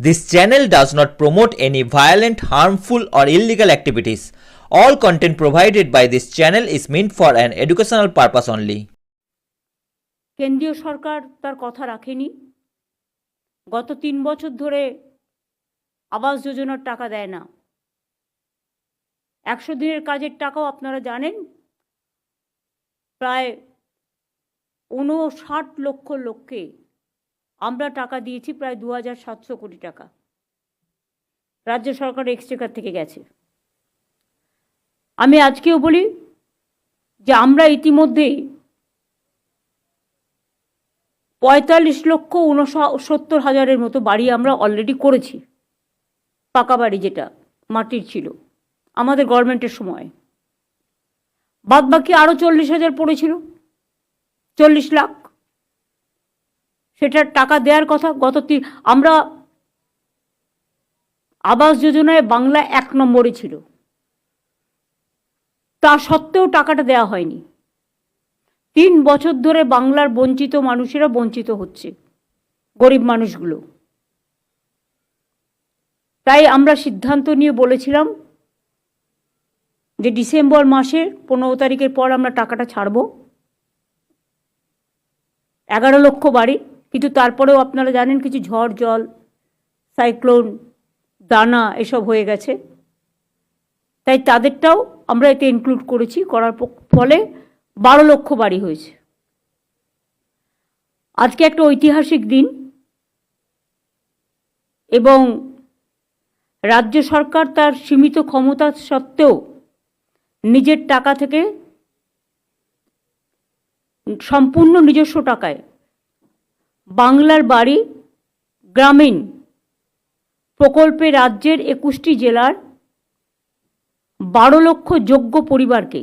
This channel does not promote any violent, harmful, or illegal activities. All content provided by this channel is meant for an educational purpose only. কেন্দ্রীয় সরকার তার কথা রাখেনি গত তিন বছর ধরে আবাস যোজনার টাকা দেয় না একশো দিনের কাজের টাকাও আপনারা জানেন প্রায় ঊনষাট লক্ষ লোককে আমরা টাকা দিয়েছি প্রায় দু হাজার সাতশো কোটি টাকা। রাজ্য সরকার এক্সচেকার থেকে গেছে। আমি আজকেও বলি যে আমরা ইতিমধ্যেই পঁয়তাল্লিশ লক্ষ উনসত্তর হাজারের মতো বাড়ি আমরা অলরেডি করেছি। পাকা বাড়ি যেটা, মাটির ছিল, আমাদের গভর্নমেন্টের সময়। বাদ বাকি আরও চল্লিশ হাজার পড়েছিল, চল্লিশ লাখ। সেটার টাকা দেওয়ার কথা গত আমরা আবাস যোজনায় বাংলা এক নম্বরে ছিল। তা সত্ত্বেও টাকাটা দেওয়া হয়নি। তিন বছর ধরে বাংলার বঞ্চিত মানুষেরা বঞ্চিত হচ্ছে, গরিব মানুষগুলো। তাই আমরা সিদ্ধান্ত নিয়ে বলেছিলাম যে ডিসেম্বর মাসের পনেরো তারিখের পর আমরা টাকাটা ছাড়ব। এগারো লক্ষ বাড়ি কিন্তু তারপরেও আপনারা জানেন কিছু ঝড় জল, সাইক্লোন, দানা এসব হয়ে গেছে। তাই তাদেরটাও আমরা এতে ইনক্লুড করেছি, করার ফলে বারো লক্ষ বাড়ি হয়েছে। আজকে একটা ঐতিহাসিক দিন এবং রাজ্য সরকার তার সীমিত ক্ষমতা সত্ত্বেও নিজের টাকা থেকে সম্পূর্ণ নিজস্ব টাকায় বাংলার বাড়ি গ্রামীণ প্রকল্পে রাজ্যের একুশটি জেলার বারো লক্ষ যোগ্য পরিবারকে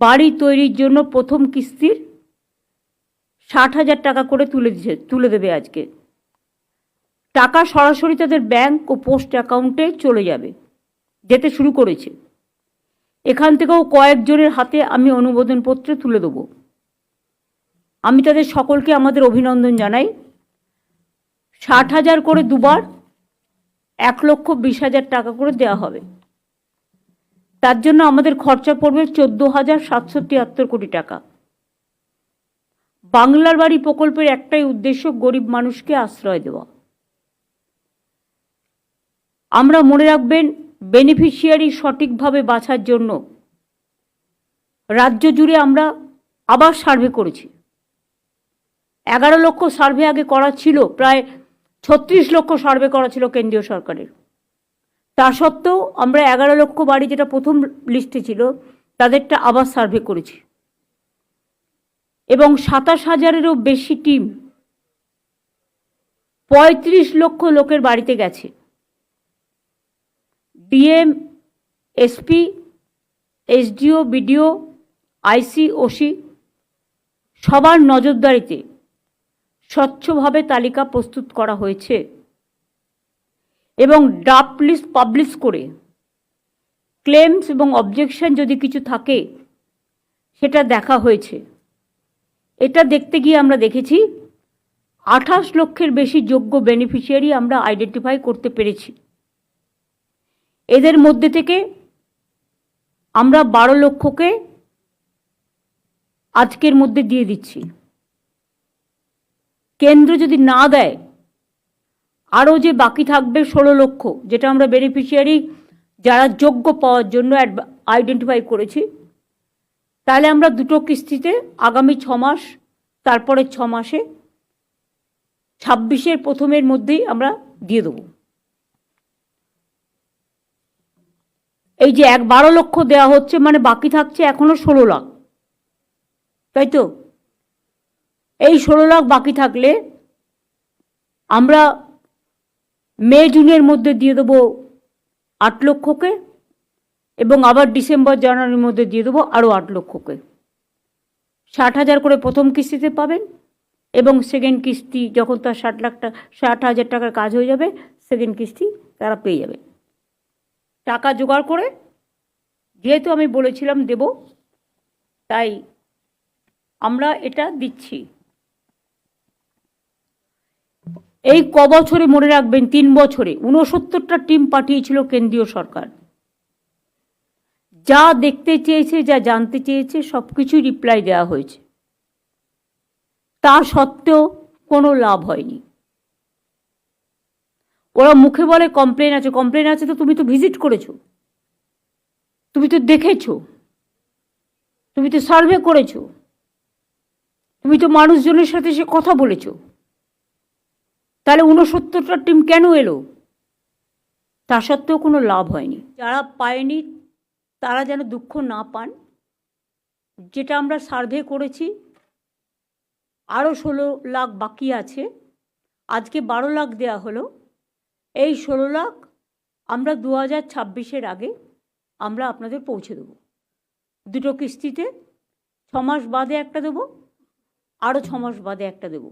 বাড়ি তৈরির জন্য প্রথম কিস্তির ষাট হাজার টাকা করে তুলে দিচ্ছে তুলে দেবে আজকে। টাকা সরাসরি তাদের ব্যাংক ও পোস্ট অ্যাকাউন্টে চলে যাবে, যেতে শুরু করেছে। এখান থেকেও কয়েকজনের হাতে আমি অনুমোদনপত্র তুলে দেবো। আমি তাদের সকলকে আমাদের অভিনন্দন জানাই। ষাট হাজার করে দুবার এক লক্ষ বিশ হাজার টাকা করে দেওয়া হবে। তার জন্য আমাদের খরচা পড়বে চোদ্দ হাজার সাতশো তিয়াত্তর কোটি টাকা। বাংলার বাড়ি প্রকল্পের একটাই উদ্দেশ্য গরিব মানুষকে আশ্রয় দেওয়া। আমরা মনে রাখবেন বেনিফিশিয়ারি সঠিকভাবে বাছার জন্য রাজ্য জুড়ে আমরা আবার সার্ভে করেছি। এগারো লক্ষ সার্ভে আগে করা ছিল, প্রায় ছত্রিশ লক্ষ সার্ভে করা ছিল কেন্দ্রীয় সরকারের। তা সত্ত্বেও আমরা এগারো লক্ষ বাড়ি যেটা প্রথম লিস্টে ছিল, তাদেরটা আবার সার্ভে করেছি। এবং সাতাশ হাজারেরও বেশি টিম পঁয়ত্রিশ লক্ষ লোকের বাড়িতে গেছে। DM, SP, SDO, BDO, IC, OC সবার নজরদারিতে স্বচ্ছভাবে তালিকা প্রস্তুত করা হয়েছে। এবং ড্রাফট লিস্ট পাবলিশ করে ক্লেমস এবং অবজেকশন যদি কিছু থাকে, সেটা দেখা হয়েছে। এটা দেখতে গিয়ে আমরা দেখেছি, আঠাশ লক্ষের বেশি যোগ্য বেনিফিশিয়ারি আমরা আইডেন্টিফাই করতে পেরেছি। এদের মধ্যে থেকে আমরা বারো লক্ষকে আজকের মধ্যে দিয়ে দিচ্ছি। কেন্দ্র যদি না দেয়, আরও যে বাকি থাকবে ষোলো লক্ষ, যেটা আমরা বেনিফিশিয়ারি যারা যোগ্য পাওয়ার জন্য আইডেন্টিফাই করেছি, তাহলে আমরা দুটো কিস্তিতে আগামী ছ মাস তারপরে ছ মাসে ছাব্বিশের প্রথমের মধ্যেই আমরা দিয়ে দেবো। এই যে এক বারো লক্ষ দেওয়া হচ্ছে মানে বাকি থাকছে এখনও ষোলো লাখ। তাই তো? এই ষোলো লাখ বাকি থাকলে আমরা মে, জুনের মধ্যে দিয়ে দেবো আট লক্ষকে এবং আবার ডিসেম্বর, জানুয়ারির মধ্যে দিয়ে দেবো আরও আট লক্ষকে। ষাট হাজার করে প্রথম কিস্তিতে পাবেন এবং সেকেন্ড কিস্তি যখন তার ষাট লাখ টাকা ষাট হাজার টাকার কাজ হয়ে যাবে সেকেন্ড কিস্তি তারা পেয়ে যাবে। টাকা জোগাড় করে যেহেতু আমি বলেছিলাম দেব, তাই আমরা এটা দিচ্ছি। এই ক বছরে মনে রাখবেন, তিন বছরে। উনসত্তরটা টিম পাঠিয়েছিল কেন্দ্রীয় সরকার। যা দেখতে চেয়েছে, যা জানতে চেয়েছে সব কিছুই রিপ্লাই দেওয়া হয়েছে। তা সত্ত্বেও কোনো লাভ হয়নি। ওরা মুখে বলে কমপ্লেন আছে। কমপ্লেন আছে তো তুমি তো ভিজিট করেছ। তুমি তো দেখেছ। তুমি তো সার্ভে করেছ। তুমি তো মানুষজনের সাথে সে কথা বলেছ। তাহলে ঊনসত্তরটা টিম কেন এলো? তা সত্ত্বেও কোনো লাভ হয়নি। যারা পায়নি, তারা যেন দুঃখ না পান। যেটা আমরা সার্ভে করেছি আরও ষোলো লাখ বাকি আছে। আজকে বারো লাখ দেয়া হলো। এই ষোলো লাখ আমরা দু হাজার ছাব্বিশের আগে আমরা আপনাদের পৌঁছে দেবো। দুটো কিস্তিতে ছ মাস বাদে একটা দেবো আরও ছ মাস বাদে একটা দেবো।